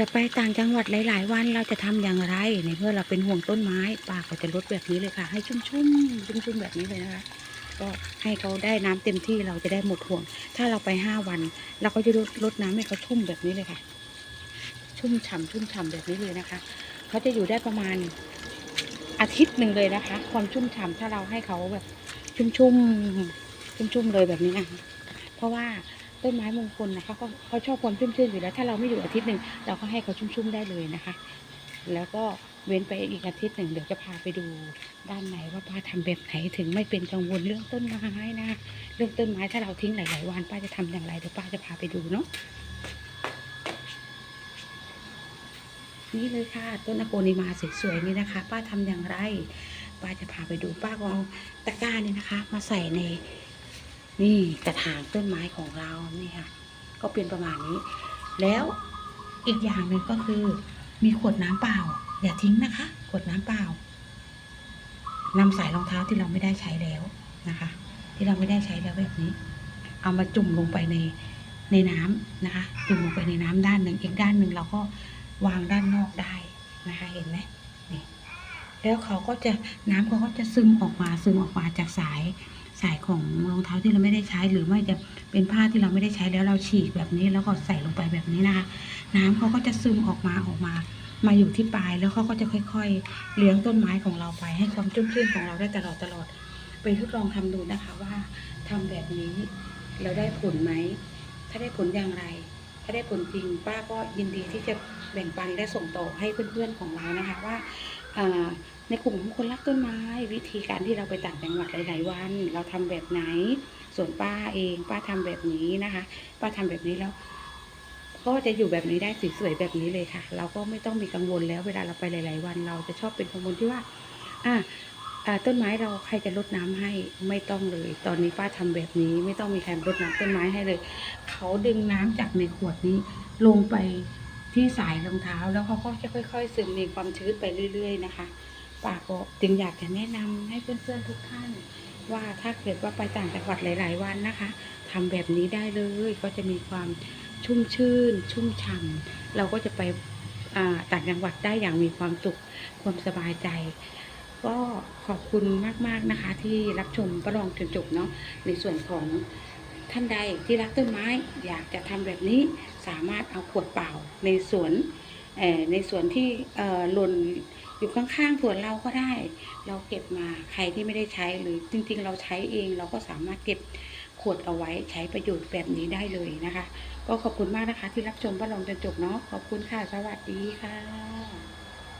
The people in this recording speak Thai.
จะไปต่างจังหวัดหลาย ๆ วันเราจะทำอย่างไร ในเมื่อเราเป็นห่วงต้นไม้ป้าก็จะลดแบบนี้เลยค่ะ ให้ชุ่มๆชุ่มๆแบบนี้เลยนะคะก็ให้เขาได้น้ำเต็มที่เราจะได้หมดห่วง ถ้าเราไปห้าวัน เราก็จะลดลดน้ำให้เขาชุ่มแบบนี้เลยค่ะ ชุ่มฉ่ำชุ่มฉ่ำแบบนี้เลยนะคะเขาจะอยู่ได้ประมาณอาทิตย์หนึ่งเลยนะคะ ความชุ่มฉ่ำถ้าเราให้เขาแบบชุ่มชุ่มชุ่มชุ่มๆเลยแบบนี้นะคะเพราะว่า ต้นไม้มงคลนะคะเขาเขาชอบความชุ่มชื่นอยู่แล้ว ถ้าเราไม่อยู่อาทิตย์หนึ่งเราก็ให้เขาชุ่มชุ่มๆได้เลยนะคะ แล้วก็เว้นไปอีกอาทิตย์หนึ่งเดี๋ยวจะพาไปดูด้านในว่าป้าทำแบบไหนถึงไม่เป็นกังวลเรื่องต้นไม้นะคะเรื่องต้นไม้ถ้าเราทิ้งหลายๆวันป้าจะทำอย่างไรเดี๋ยวป้าจะพาไปดูเนาะนี่เลยค่ะต้นอโกนิมาสวยๆนี่นะคะ ป้าทำอย่างไร ป้าจะพาไปดูป้าก็เอาตะกร้าเนี่ยนะคะ มาใส่ใน นี่กระถางต้นไม้ของเรานี่ค่ะ ก็เป็นประมาณนี้ แล้วอีกอย่างหนึ่งก็คือ มีขวดน้ำเปล่า อย่าทิ้งนะคะ ขวดน้ำเปล่านำใส่รองเท้าที่เราไม่ได้ใช้แล้วนะคะ ที่เราไม่ได้ใช้แล้วแบบนี้ เอามาจุ่มลงไปในในน้ำนะคะจุ่มลงไปในน้ำด้านหนึ่งอีกด้านหนึ่งเราก็วางด้านนอกได้นะคะ เห็นไหมนี่แล้วเขาก็จะน้ำเขาก็จะซึมออกมาซึมออกมาจากสาย สายของรองเท้าที่เราไม่ได้ใช้ หรือไม่จะเป็นผ้าที่เราไม่ได้ใช้แล้วเราฉีกแบบนี้แล้วก็ใส่ลงไปแบบนี้นะคะน้ำเขาก็จะซึมออกมาออกมา มาอยู่ที่ปลายแล้วเขาก็จะค่อย ๆ เลี้ยงต้นไม้ของเราไป ให้ความชุ่มชื่นของเราได้ตลอดตลอดไปทดลองทำดูนะคะว่าทำแบบนี้เราได้ผลไหมถ้าได้ผลอย่างไร ถ้าได้ผลจริงป้าก็ยินดีที่จะแบ่งปันและส่งต่อให้เพื่อนๆของเรานะคะว่าอ่า ในกลุ่มของคนรักต้นไม้ วิธีการที่เราไปต่างจังหวัดหลาย ๆ วัน เราทำแบบไหน ส่วนป้าเองป้าทำแบบนี้นะคะ ป้าทำแบบนี้แล้วก็จะอยู่แบบนี้ได้สวยๆแบบนี้เลยค่ะ เราก็ไม่ต้องมีกังวลแล้วเวลาเราไปหลาย ๆ วัน เราจะชอบเป็นกังวลที่ว่า อ่าต้นไม้เราใครจะรดน้ำให้ไม่ต้องเลย ตอนนี้ป้าทำแบบนี้ ไม่ต้องมีใครรดน้ำต้นไม้ให้เลย เขาดึงน้ำจากในขวดนี้ ลงไปที่สายรองเท้าแล้วเขาก็จะค่อย ๆ ซึมในความชื้นไปเรื่อย ๆ นะคะ ป้าก็จึงอยากจะแนะนำให้เพื่อนๆทุกท่าน ว่าถ้าเกิดว่าไปต่างจังหวัดหลาย ๆ วันนะคะทำแบบนี้ได้เลยก็จะมีความชุ่มชื่น ชุ่มฉ่ำเราก็จะไปต่างจังหวัดได้อย่างมีความสุขความสบายใจ ก็ขอบคุณมากๆนะคะ ที่รับชมประลองจนจบเนาะในส่วนของท่านใดที่รักต้นไม้อยากจะทำแบบนี้สามารถเอาขวดเปล่าในสวนในสวนที่หล่น อยู่ข้างๆสวนเราก็ได้ เราเก็บมาใครที่ไม่ได้ใช้หรือจริงๆ เราใช้เองเราก็สามารถเก็บขวดเอาไว้ใช้ประโยชน์แบบนี้ได้เลยนะคะ ก็ขอบคุณมากนะคะที่รับชมบ้าลองจนจบเนาะขอบคุณค่ะ สวัสดีค่ะ